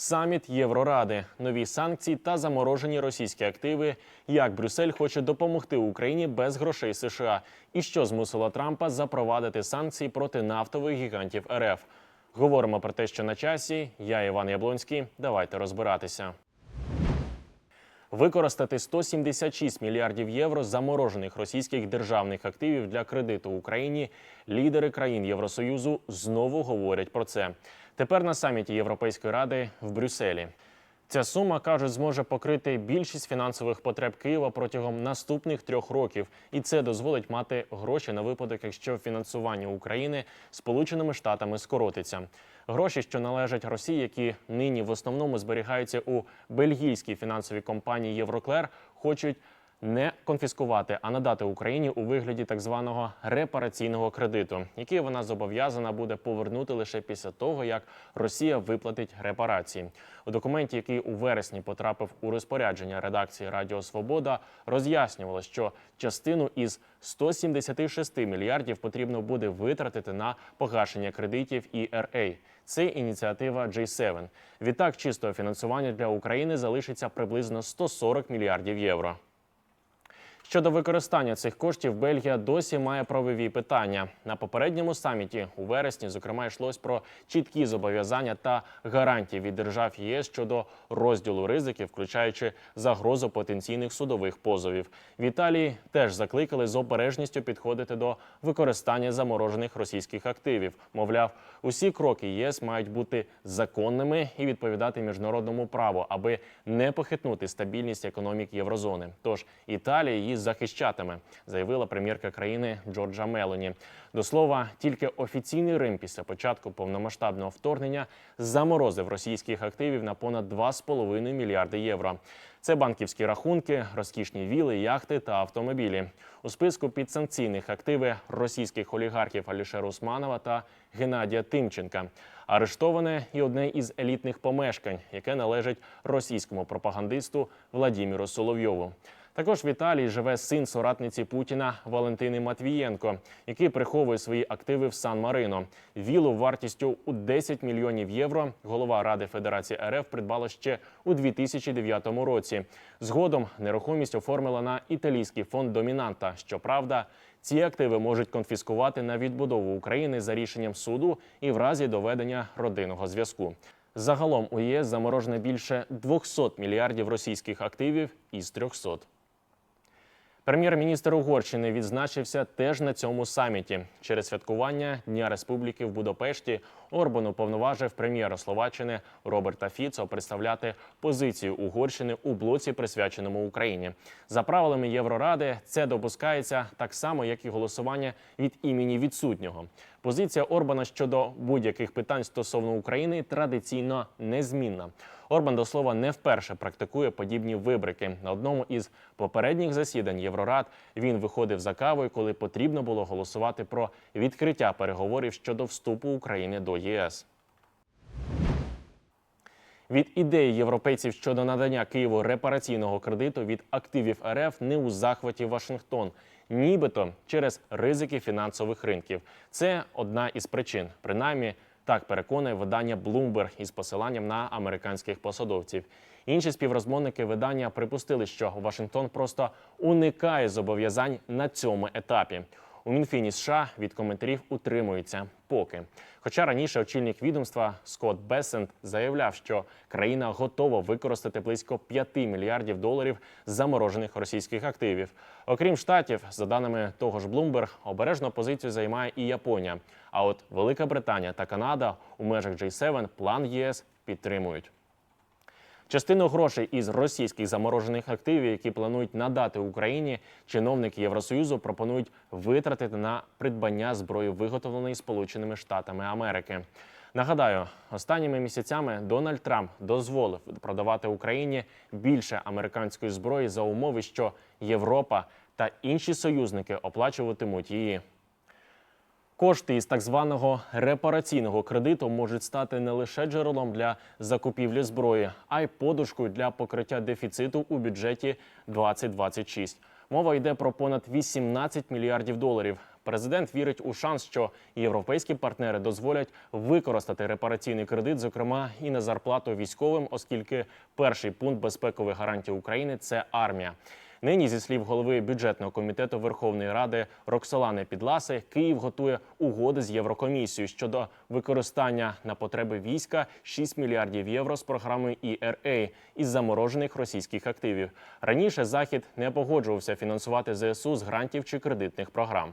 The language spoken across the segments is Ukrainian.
Саміт Євроради, нові санкції та заморожені російські активи. Як Брюссель хоче допомогти Україні без грошей США, і що змусило Трампа запровадити санкції проти нафтових гігантів РФ. Говоримо про те, що на часі. Я Іван Яблонський. Давайте розбиратися. Використати 176 мільярдів євро заморожених російських державних активів для кредиту Україні. Лідери країн Євросоюзу знову говорять про це. Тепер на саміті Європейської ради в Брюсселі. Ця сума кажуть, зможе покрити більшість фінансових потреб Києва протягом наступних трьох років, і це дозволить мати гроші на випадок, якщо фінансування України Сполученими Штатами скоротиться. Гроші, що належать Росії, які нині в основному зберігаються у бельгійській фінансовій компанії Євроклер, хочуть не конфіскувати, а надати Україні у вигляді так званого репараційного кредиту, який вона зобов'язана буде повернути лише після того, як Росія виплатить репарації. У документі, який у вересні потрапив у розпорядження редакції Радіо Свобода, роз'яснювало, що частину із 176 мільярдів потрібно буде витратити на погашення кредитів ERA. Це ініціатива J7. Відтак, чистого фінансування для України залишиться приблизно 140 мільярдів євро. Щодо використання цих коштів, Бельгія досі має правові питання. На попередньому саміті у вересні, зокрема, йшлось про чіткі зобов'язання та гарантії від держав ЄС щодо розділу ризиків, включаючи загрозу потенційних судових позовів. В Італії теж закликали з обережністю підходити до використання заморожених російських активів. Мовляв, усі кроки ЄС мають бути законними і відповідати міжнародному праву, аби не похитнути стабільність економік єврозони. Тож Італія її захищатиме, заявила прем'єрка країни Джорджа Мелоні. До слова, тільки офіційний Рим після початку повномасштабного вторгнення заморозив російських активів на понад 2,5 мільярди євро. Це банківські рахунки, розкішні віли, яхти та автомобілі. У списку підсанкційних активи російських олігархів Алішера Усманова та Геннадія Тимченка. Арештоване і одне із елітних помешкань, яке належить російському пропагандисту Владіміру Соловйову. Також в Італії живе син соратниці Путіна Валентини Матвієнко, який приховує свої активи в Сан-Марино. Вілу вартістю у 10 мільйонів євро. Голова Ради Федерації РФ придбала ще у 2009 році. Згодом нерухомість оформила на італійський фонд домінанта. Щоправда, ці активи можуть конфіскувати на відбудову України за рішенням суду і в разі доведення родинного зв'язку. Загалом у ЄС заморожено більше 200 мільярдів російських активів із 300. Прем'єр-міністр Угорщини відзначився теж на цьому саміті. Через святкування Дня Республіки в Будапешті Орбан уповноважив прем'єра Словаччини Роберта Фіцо представляти позицію Угорщини у блоці, присвяченому Україні. За правилами Євроради це допускається так само, як і голосування від імені відсутнього. Позиція Орбана щодо будь-яких питань стосовно України традиційно незмінна. Орбан до слова не вперше практикує подібні вибрики. На одному із попередніх засідань Єврорад він виходив за кавою, коли потрібно було голосувати про відкриття переговорів щодо вступу України до ЄС. Від ідеї європейців щодо надання Києву репараційного кредиту від активів РФ не у захваті Вашингтон, нібито через ризики фінансових ринків. Це одна із причин, принаймні. Так переконує видання Bloomberg із посиланням на американських посадовців. Інші співрозмовники видання припустили, що Вашингтон просто уникає зобов'язань на цьому етапі. У Мінфіні США від коментарів утримуються поки. Хоча раніше очільник відомства Скотт Бесент заявляв, що країна готова використати близько 5 мільярдів доларів заморожених російських активів. Окрім штатів, за даними того ж Bloomberg, обережну позицію займає і Японія. А от Велика Британія та Канада у межах G7 план ЄС підтримують. Частину грошей із російських заморожених активів, які планують надати Україні, чиновники Євросоюзу пропонують витратити на придбання зброї, виготовленої Сполученими Штатами Америки. Нагадаю, останніми місяцями Дональд Трамп дозволив продавати Україні більше американської зброї за умови, що Європа та інші союзники оплачуватимуть її. Кошти із так званого репараційного кредиту можуть стати не лише джерелом для закупівлі зброї, а й подушкою для покриття дефіциту у бюджеті 2026. Мова йде про понад 18 мільярдів доларів. Президент вірить у шанс, що європейські партнери дозволять використати репараційний кредит, зокрема і на зарплату військовим, оскільки перший пункт безпекових гарантій України це армія. Нині, зі слів голови бюджетного комітету Верховної Ради Роксолани Підласи, Київ готує угоди з Єврокомісією щодо використання на потреби війська 6 мільярдів євро з програми ERA із заморожених російських активів. Раніше захід не погоджувався фінансувати ЗСУ з грантів чи кредитних програм.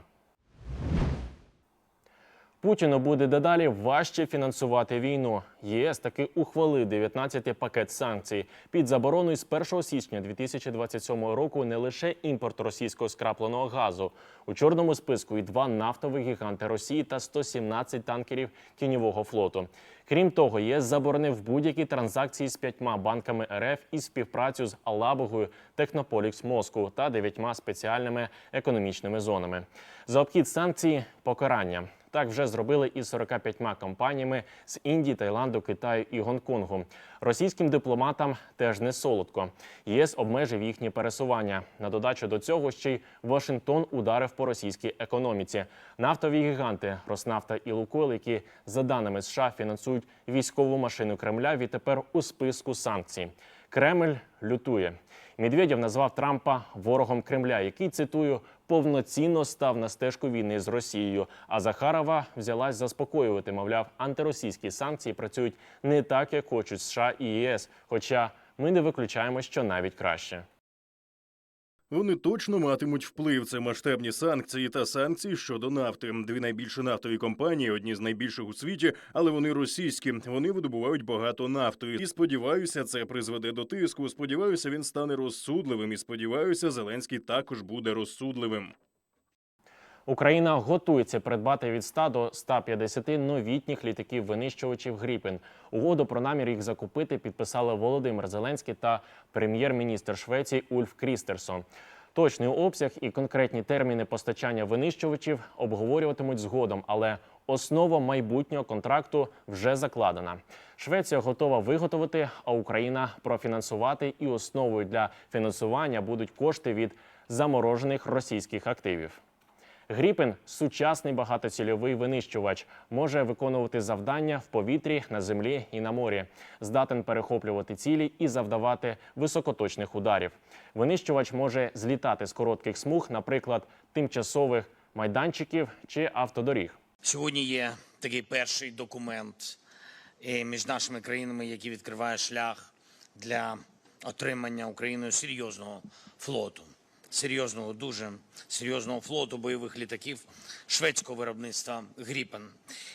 Путіну буде дедалі важче фінансувати війну. ЄС таки ухвалив 19-й пакет санкцій під забороною з 1 січня 2027 року не лише імпорт російського скрапленого газу у чорному списку і два нафтові гіганти Росії та 117 танкерів тіньового флоту. Крім того, ЄС заборонив будь-які транзакції з п'ятьма банками РФ і співпрацю з Алабугою, Технополікс Москву та дев'ятьма спеціальними економічними зонами. За обхід санкцій покарання. Так вже зробили із 45 компаніями з Індії, Таїланду, Китаю і Гонконгу. Російським дипломатам теж не солодко. ЄС обмежив їхні пересування. На додачу до цього ще й Вашингтон ударив по російській економіці. Нафтові гіганти Роснафта і Лукойл, які за даними США фінансують військову машину Кремля, відтепер у списку санкцій. Кремль лютує. Медведєв назвав Трампа ворогом Кремля, який цитую повноцінно став на стежку війни з Росією. А Захарова взялась заспокоювати. Мовляв, антиросійські санкції працюють не так, як хочуть США і ЄС. Хоча ми не виключаємо, що навіть краще. Вони точно матимуть вплив. Це масштабні санкції та санкції щодо нафти. Дві найбільші нафтові компанії, одні з найбільших у світі, але вони російські. Вони видобувають багато нафти. І сподіваюся, це призведе до тиску. Сподіваюся, він стане розсудливим. І сподіваюся, Зеленський також буде розсудливим. Україна готується придбати від 100 до 150 новітніх літаків-винищувачів Гріпен. Угоду про намір їх закупити підписали Володимир Зеленський та прем'єр-міністр Швеції Ульф Крістерсон. Точний обсяг і конкретні терміни постачання винищувачів обговорюватимуть згодом, але основа майбутнього контракту вже закладена. Швеція готова виготовити, а Україна профінансувати. І основою для фінансування будуть кошти від заморожених російських активів. Гріпен сучасний багатоцільовий винищувач, може виконувати завдання в повітрі, на землі і на морі, здатен перехоплювати цілі і завдавати високоточних ударів. Винищувач може злітати з коротких смуг, наприклад, тимчасових майданчиків чи автодоріг. Сьогодні є такий перший документ е, між нашими країнами, який відкриває шлях для отримання Україною серйозного флоту, серйозного, дуже серйозного флоту бойових літаків шведського виробництва Гріпен.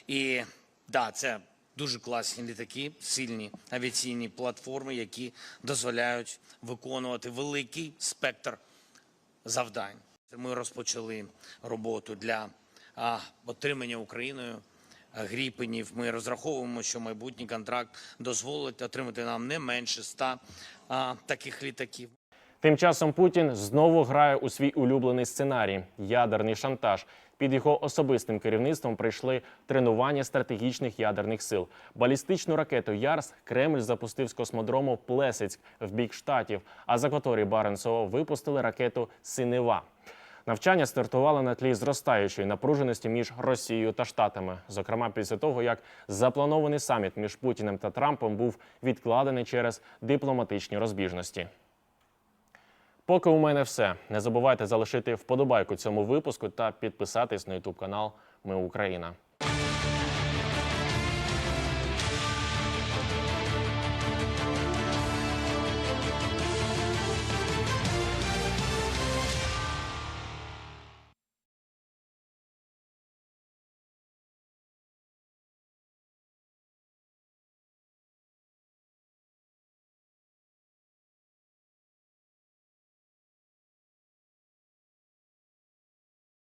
І да, це дуже класні літаки, сильні авіаційні платформи, які дозволяють виконувати великий спектр завдань. Ми розпочали роботу для а, отримання Україною гріпенів. Ми розраховуємо, що майбутній контракт дозволить отримати нам не менше 100 а, таких літаків. Тим часом Путін знову грає у свій улюблений сценарій ядерний шантаж. Під його особистим керівництвом прийшли тренування стратегічних ядерних сил. Балістичну ракету Ярс Кремль запустив з космодрому Плесецьк в бік штатів. А з акваторії Баренцева випустили ракету Синева. Навчання стартували на тлі зростаючої напруженості між Росією та Штатами, зокрема після того, як запланований саміт між Путіним та Трампом був відкладений через дипломатичні розбіжності. Поки у мене все. Не забувайте залишити вподобайку цьому випуску та підписатись на Ютуб канал Ми Україна.